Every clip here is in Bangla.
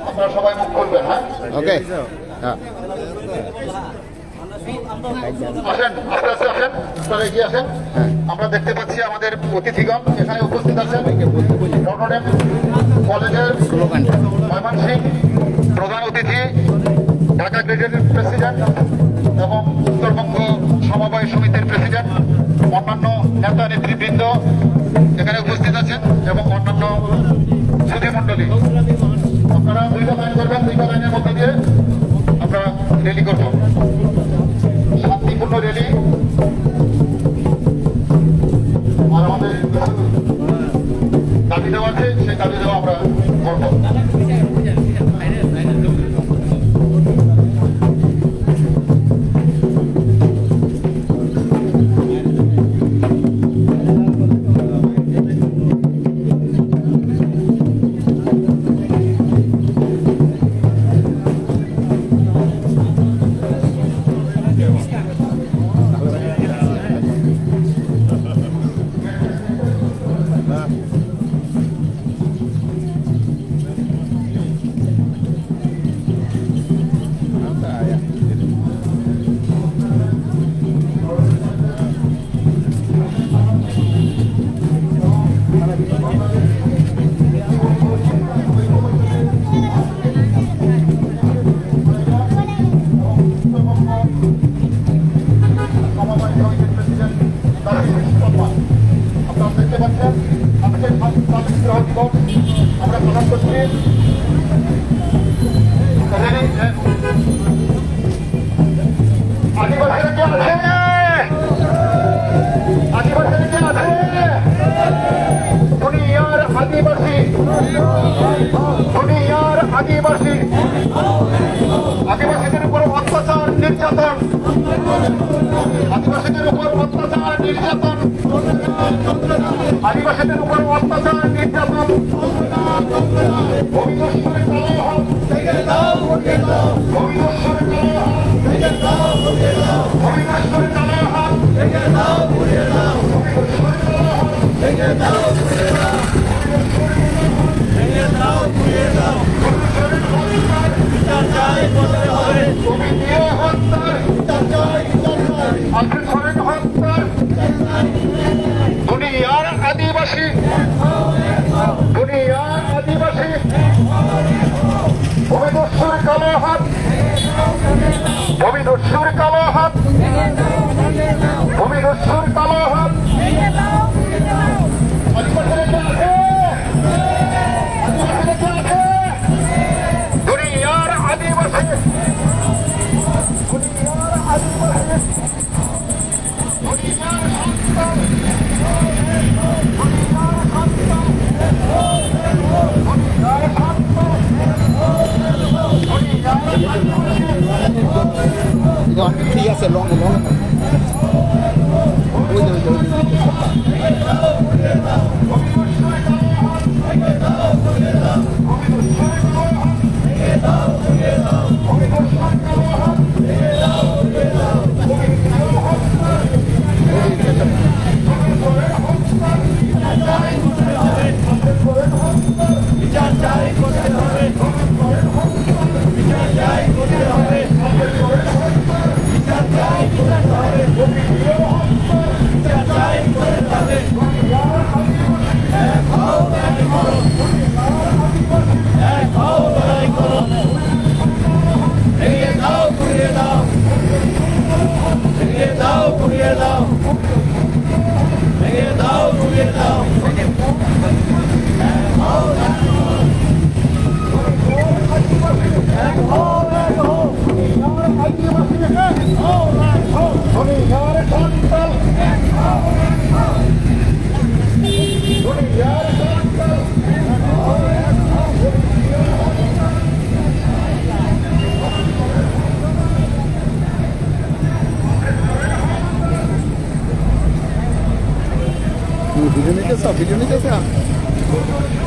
আপনারা সবাই মুখ খুলবেন হ্যাঁ? ওকে। হ্যাঁ। আসেন আস্তে আস্তে আসেন আপনারা এগিয়ে আসেন। হ্যাঁ। আমরা দেখতে পাচ্ছি আমাদের অতিথিগণ এখানে উপস্থিত আছেন। নটরডেম কলেজের ময়মনসিং প্রধান অতিথি ঢাকা গ্রেডের প্রেসিডেন্ট এবং উত্তরবঙ্গ সমবায় সমিতির প্রেসিডেন্ট অন্যান্য নেতা নেতৃবৃন্দ এখানে উপস্থিত আছেন এবং অন্যান্য সুধীমণ্ডলী। আপনারা দুইটা লাইন করবেন দুইটা লাইনের মধ্যে দিয়ে আমরা রেলি করব। শান্তিপূর্ণ রেলি বিগ্রহ দিবস আমরা পালন করছি আদিবাসী দুনিয়ার আদিবাসী আদিবাসীদের উপর অত্যাচার, নির্যাতন। আদিবাসীদের উপর অত্যাচার, নির্যাতন। আদিবাসীদের উপর অত্যাচার নির্যাতন ভিডিও নিতেছ ভিডিও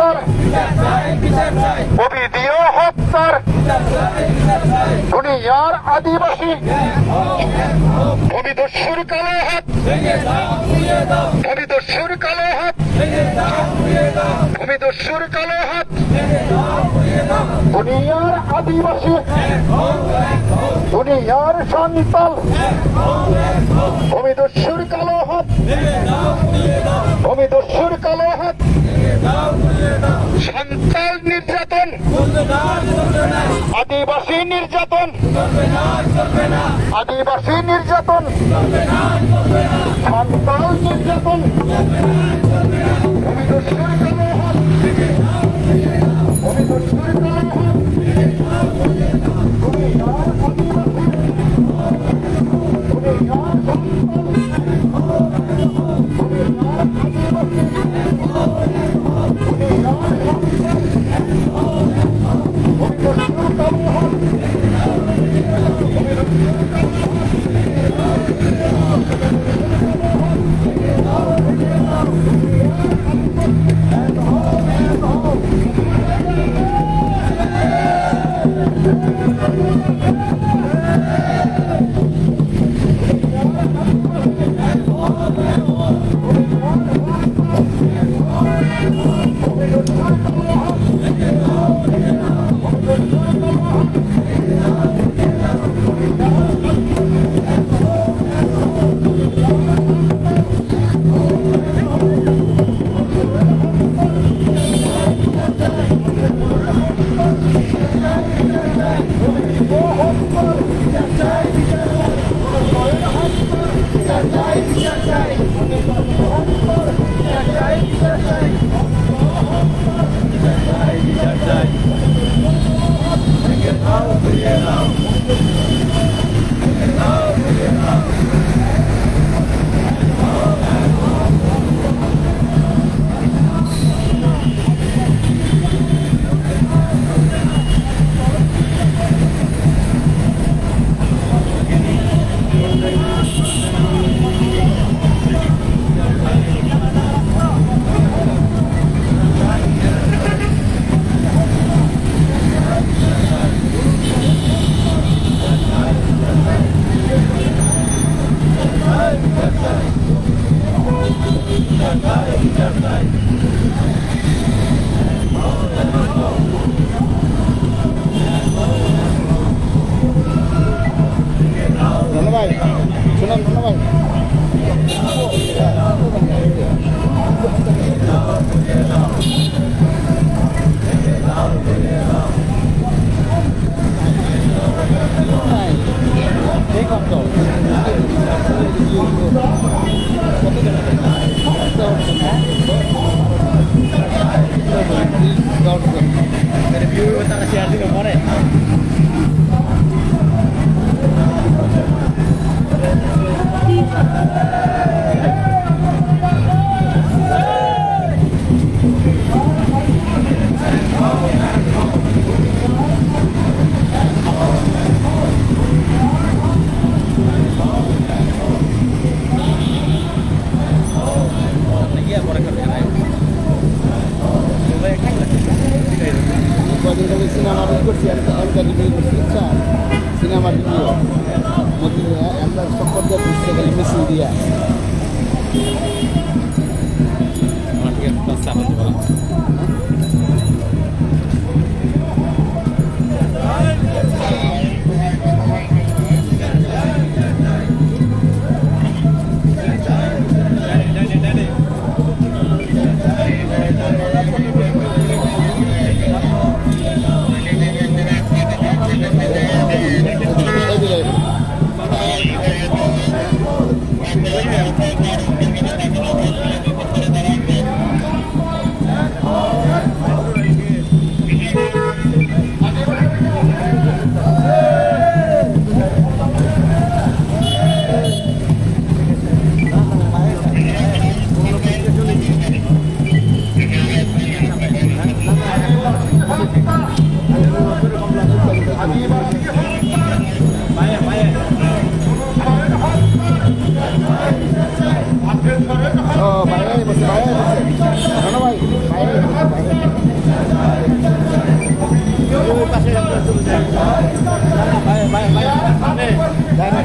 হত্যার অভিধীয় হত্যার দুনিয়ার আদিবাসী। ভূমিদস্যুর কালো হাত। ভূমিদস্যুর কালো হাত। ভূমিদস্যুর কালো হাত। দুনিয়ার আদিবাসী। দুনিয়ার সন্তাল ভূমিদস্যুর কালো হাত। ভূমিদস্যুর কালো হাত। সঞ্চাল নির্যাতন। আদিবাসী নির্যাতন। আদিবাসী নির্যাতন। সন্তাল নির্যাতন। অভিযোগ 下饭绝了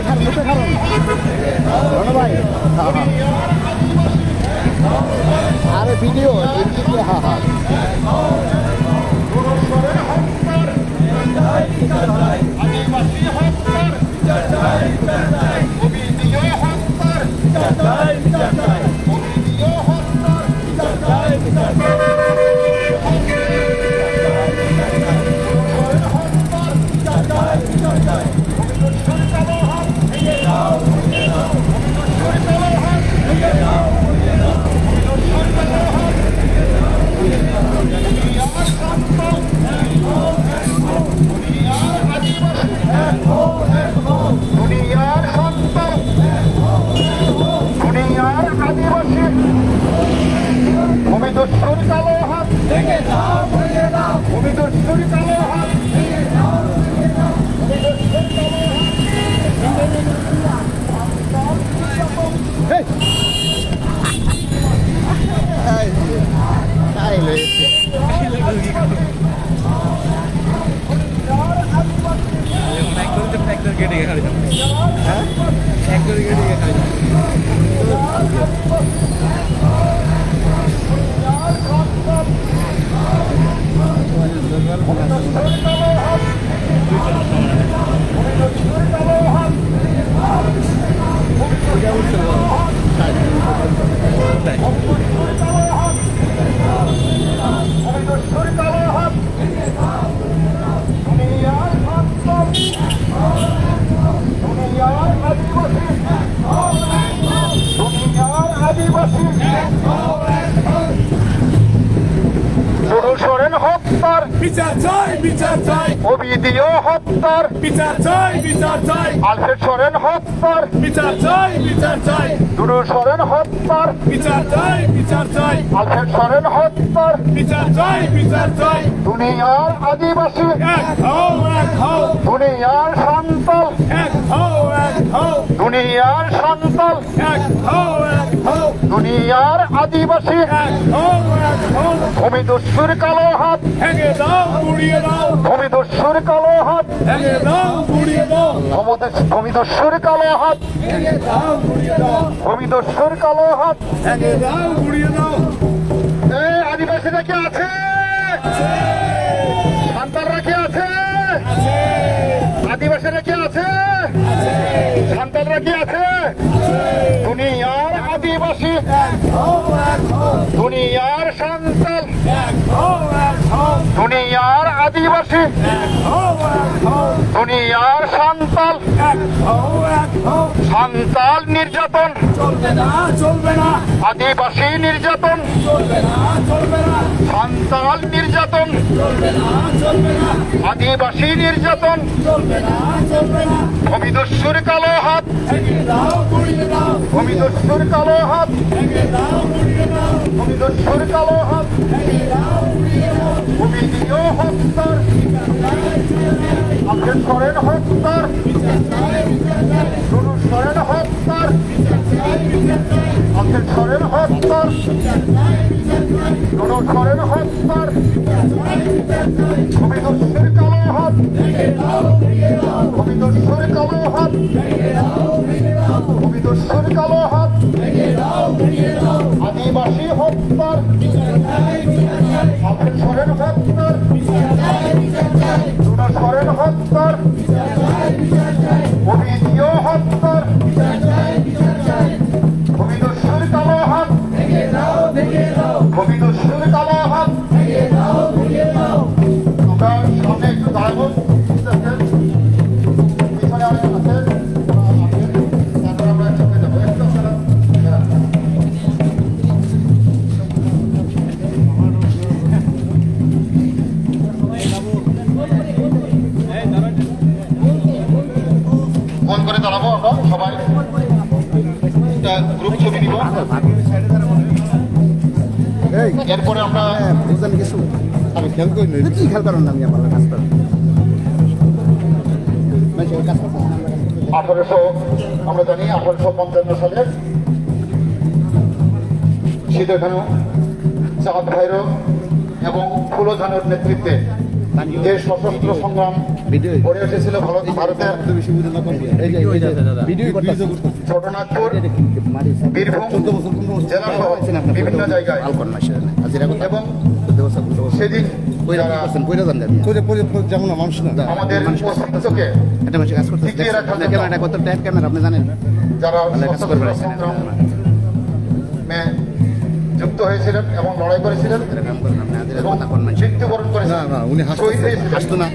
যাক আরে ভিডিও হ্যাঁ হ্যাঁ আদিবাসী হত্যার চাই অবিদীয় হত্যার। বিচার চাই বিচার চাই। আলফ্রেড সোরেন হত্যার। বিচার চাই বিচার চাই। নুরু সোরেন হত্যার। বিচার চাই বিচার চাই। আলফ্রেড সোরেন হত্যার। বিচার চাই বিচার চাই। দুনিয়ার আদিবাসী। এক হও এক হও। দুনিয়ার সন্তান এক হও এক হও। দুনিয়ার হও এক হও দুনিয়ার আদিবাসী। এক হও এক হও ভূমি দস্যুর কালো হাত। ভেঙে দাও ভূমি দস্যুর কালো হাত। ভেঙে দাও গুড়িয়ে ভূমি দস্যুর কালো হাত। ভেঙে দাও গুড়িয়ে দাও ভূমি দস্যুর কালো হাত। আদিবাসীরা কি আছে? আছে? আদিবাসীরা কি আছে? সন্তানরা কি আছে? দুনিয়ার আদিবাসী। দুনিয়ার সন্তান দুনিয়ার আদিবাসী। দুনিয়ার সন্তান। সন্তান নির্যাতন। আদিবাসী নির্যাতন। সন্তান নির্যাতন। আদিবাসী নির্যাতন। ভূমিদস্যুর কালো হাত। ভূমিদস্যুর কালো হাত। ভূমিদস্যুর কালো হাত। ভূমিদীয় হত্যার সরেন হত্যার। নুরু সরেন হত্যার। আখের সরেন হত্যার। নুরু সরেন হত্যার। ভূমিদস্যুর কালো হাত ভূমিদস্যুর কালো হাত ভূমিদস্যুর কালো হাত আদিবাসী হত্যার। আখের সরেন হত্যার। নুরু হোসেন হত্যার। অভিজিও হত্যার ভূমিদস্যুর এরপরে আমরা হ্যাঁ, কিছু। আমি খেয়াল করি না কি খেয়াল করেন আমি আমার কাজ করেন ওই কাজ করতেছেন, আমরা কাজ করতেছি। আঠারোশো আমরা জানি আঠারোশো পঞ্চান্ন সালের চাঁদ ভৈরব এবং ফুলঝানুর নেতৃত্বে যে সশস্ত্র সংগ্রাম গড়ে উঠেছিল ভারতের ছোটনাগপুর বীরভূম জেলা বিভিন্ন জায়গায় এবং সেদিন আমাদের টিকিয়ে রাখার যারা যুক্ত হয়েছিলেন এবং লড়াই করেছিলেন মৃত্যুবরণ না, উনি হাসতো না।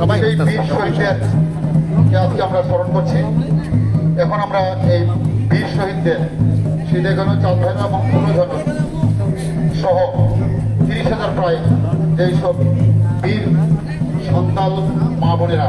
সবাই বীর শহীদদের আজকে আমরা স্মরণ করছি। এখন আমরা এই বীর শহীদদের এবং সহ তিরিশ হাজার প্রায় যেই সব বীর সন্তান মা বোনেরা